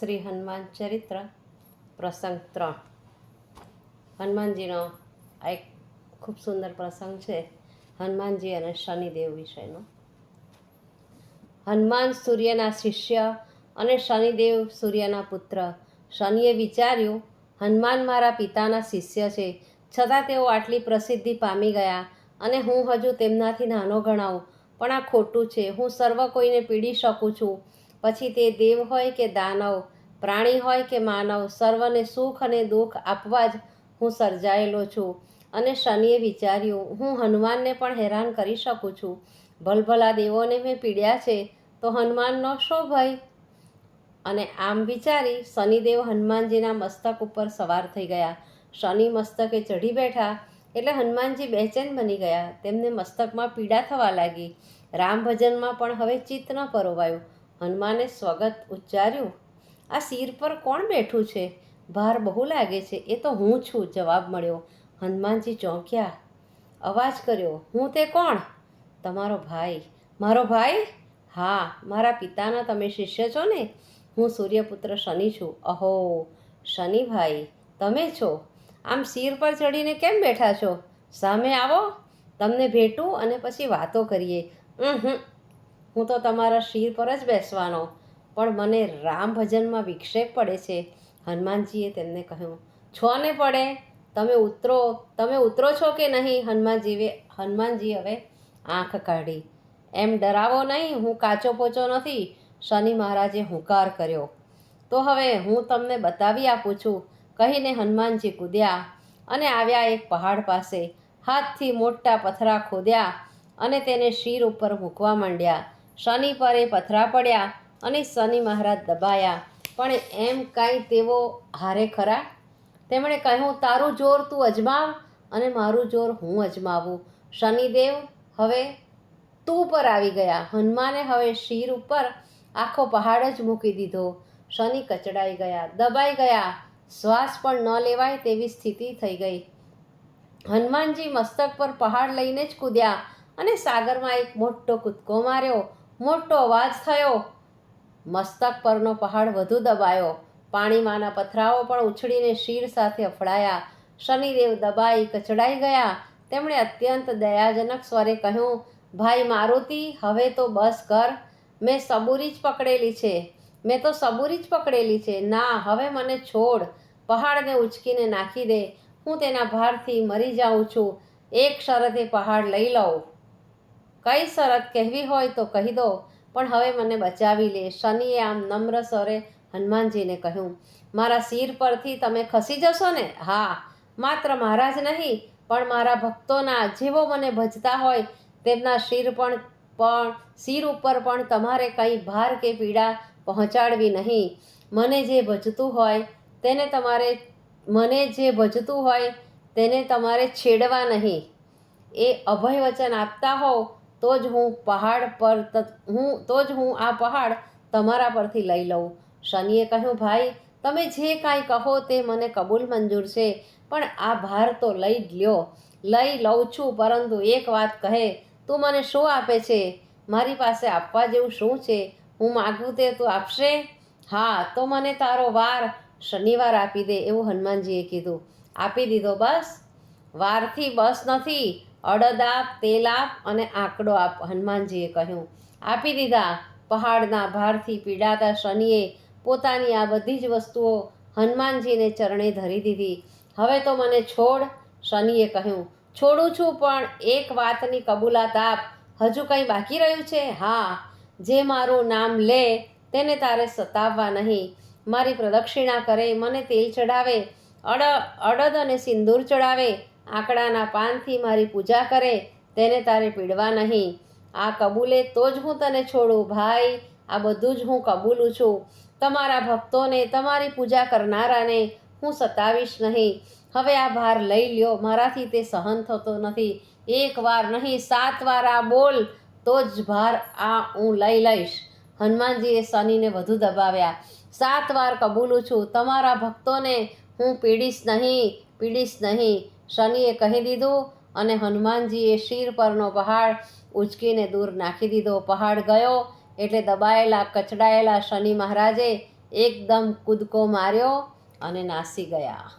શ્રી હનુમાન ચરિત્ર, પ્રસંગ ત્રણ. હનુમાનજીનો આ એક ખૂબ સુંદર પ્રસંગ છે, હનુમાનજી અને શનિદેવ વિષયનો હનુમાન સૂર્યના શિષ્ય અને શનિદેવ સૂર્યના પુત્ર. શનિએ વિચાર્યું, હનુમાન મારા પિતાના શિષ્ય છે. છતાં તેઓ આટલી પ્રસિદ્ધિ પામી ગયા અને હું હજુ તેમનાથી નાનો ગણાવું. પણ આ ખોટું છે. હું સર્વ કોઈને પીડી શકું છું. પછી તે દેવ હોય કે દાનવ, પ્રાણી હોય કે માનવ, સર્વને સુખ અને દુઃખ આપવા જ હું સર્જાયેલો છું. અને શનિએ વિચાર્યું, હું હનુમાનને પણ હેરાન કરી શકું છું. ભલભલા દેવોને મેં પીડ્યા છે, તો હનુમાનનો શો ભય? અને આમ વિચારી શનિદેવ હનુમાનજીના મસ્તક ઉપર સવાર થઈ ગયા. શનિ મસ્તકે ચઢી બેઠા, એટલે હનુમાનજી બેચેન બની ગયા. તેમને મસ્તકમાં પીડા થવા લાગી. રામ ભજનમાં પણ હવે ચિત્ત ન પરોવાયું. હનુમાને સ્વગત ઉચ્ચાર્યું, આ શિર પર કોણ બેઠું છે? ભાર બહુ લાગે છે. એ તો હું છું, જવાબ મળ્યો. હનુમાનજી ચોંક્યા. અવાજ કર્યો, હું તે કોણ? તમારો ભાઈ. મારો ભાઈ? હા, મારા પિતાના તમે શિષ્ય છો ને? હું સૂર્યપુત્ર શનિ છું. અહો શનિભાઈ તમે છો? આમ શિર પર ચડીને કેમ બેઠા છો? સામે આવો, તમને ભેટું અને પછી વાતો કરીએ. હમ હું તો તમારા શિર પર જ બેસવાનો. પણ મને રામ ભજનમાં વિક્ષેપ પડે છે. હનુમાનજીએ તેમને કહ્યું છો ને પડે? તમે ઉતરો તમે ઉતરો છો કે નહીં? હનુમાનજીએ, હનુમાનજી હવે આંખ કાઢી. એમ ડરાવો નહીં, હું કાચો પોચો નથી. શનિ મહારાજે હુંકાર કર્યો. તો હવે હું તમને બતાવી આપું છું. કહીને હનુમાનજી કૂદ્યા અને આવ્યા એક પહાડ પાસે. હાથથી મોટા પથરા ખોદ્યા અને તેને શિર ઉપર મૂકવા માંડ્યા. શનિ પર એ પથરા પડ્યા અને શનિ મહારાજ દબાયા. પણ એમ કાંઈ તેઓ હારે ખરા? તેમણે કહ્યું, તારું જોર તું અજમાવ અને મારું જોર હું અજમાવું. શનિદેવ, હવે તું પર આવી ગયા. હનુમાને હવે શિર ઉપર આખો પહાડ જ મૂકી દીધો. શનિ કચડાઈ ગયા, દબાઈ ગયા. શ્વાસ પણ ન લેવાય તેવી સ્થિતિ થઈ ગઈ. હનુમાનજી મસ્તક પર પહાડ લઈને જ કૂદ્યા અને સાગરમાં એક મોટો કૂદકો માર્યો. મોટો અવાજ થયો. મસ્તક પરનો પહાડ વધુ દબાયો. પાણીમાંના પથરાઓ પણ ઉછળીને શીર સાથે અફડાયા. શનિદેવ દબાઈ કચડાઈ ગયા. તેમણે અત્યંત દયાજનક સ્વરે કહ્યું, ભાઈ મારુતિ, હવે તો બસ કર. મેં સબૂરી જ પકડેલી છે. મેં તો સબૂરી જ પકડેલી છે. ના, હવે મને છોડ. પહાડને ઉચકીને નાખી દે. હું તેના ભારથી મરી જાઉં છું. એક શરતે પહાડ લઈ લઉં. કઈ શરત કહેવી હોય તો કહી દો. પણ હવે મને બચાવી લે. શનિએ આમ નમ્ર સ્વરે હનુમાનજીને કહ્યું, મારા શિર પરથી તમે ખસી જશો ને? હા, માત્ર મારા જ નહીં, પણ મારા ભક્તોના જેવો મને ભજતા હોય તેમના શિર પણ પણ, શિર ઉપર પણ તમારે કંઈ ભાર કે પીડા પહોંચાડવી નહીં. મને જે ભજતું હોય તેને તમારે, મને જે ભજતું હોય તેને તમારે છેડવા નહીં. એ અભય વચન આપતા હોવ તો જ હું પહાડ પર હું, તો જ હું આ પહાડ તમારા પરથી લઈ લઉં. શનિએ કહ્યું, ભાઈ, તમે જે કાંઈ કહો તે મને કબૂલ મંજૂર છે, પણ આ ભાર તો લઈ લ્યો. લઈ લઉં છું, પરંતુ એક વાત કહે, તું મને શું આપે છે? મારી પાસે આપવા જેવું શું છે? હું માગું તે તું આપશે? હા, તો મને તારો વાર શનિવાર આપી દે, એવું હનુમાનજીએ કીધું. આપી દીધો બસ? વારથી બસ નથી અડદ આપ તેલ આપ અને આંકડો આપ હનુમાનજીએ કહ્યું. આપી દીધા. પહાડના ભારથી પીડાતા શનિએ પોતાની આ બધી જ વસ્તુઓ હનુમાનજીને ચરણે ધરી દીધી. હવે તો મને છોડ, શનિએ કહ્યું. છોડું છું, પણ એક વાતની કબૂલાત આપ. હજુ કંઈ બાકી રહ્યું છે? હા. જે મારું નામ લે, તેને તારે સતાવવા નહીં. મારી પ્રદક્ષિણા કરે, મને તેલ ચડાવે. અડ, અડદ અને સિંદૂર ચડાવે. આંકડાના પાનથી મારી પૂજા કરે, તેને તારે પીડવા નહીં. આ કબૂલે તો જ હું તને છોડું, ભાઈ. આ બધું જ હું કબૂલું છું. તમારા ભક્તોને, તમારી પૂજા કરનારાને હું સતાવીશ નહીં. હવે આ ભાર લઈ લ્યો, મારાથી તે સહન થતો નથી. એક વાર નહીં, સાત વાર આ બોલ, તો જ ભાર આ હું લઈ લઈશ. હનુમાનજીએ શનિને વધુ દબાવ્યા. સાત વાર કબૂલું છું, તમારા ભક્તોને હું પીડીશ નહીં પીડીશ નહીં. શનિએ કહી દીધું અને હનુમાનજીએ શિર પરનો પહાડ ઉચકીને દૂર નાખી દીધો. પહાડ ગયો એટલે દબાયેલા, કચડાયેલા શનિ મહારાજે એકદમ કૂદકો માર્યો અને નાસી ગયા.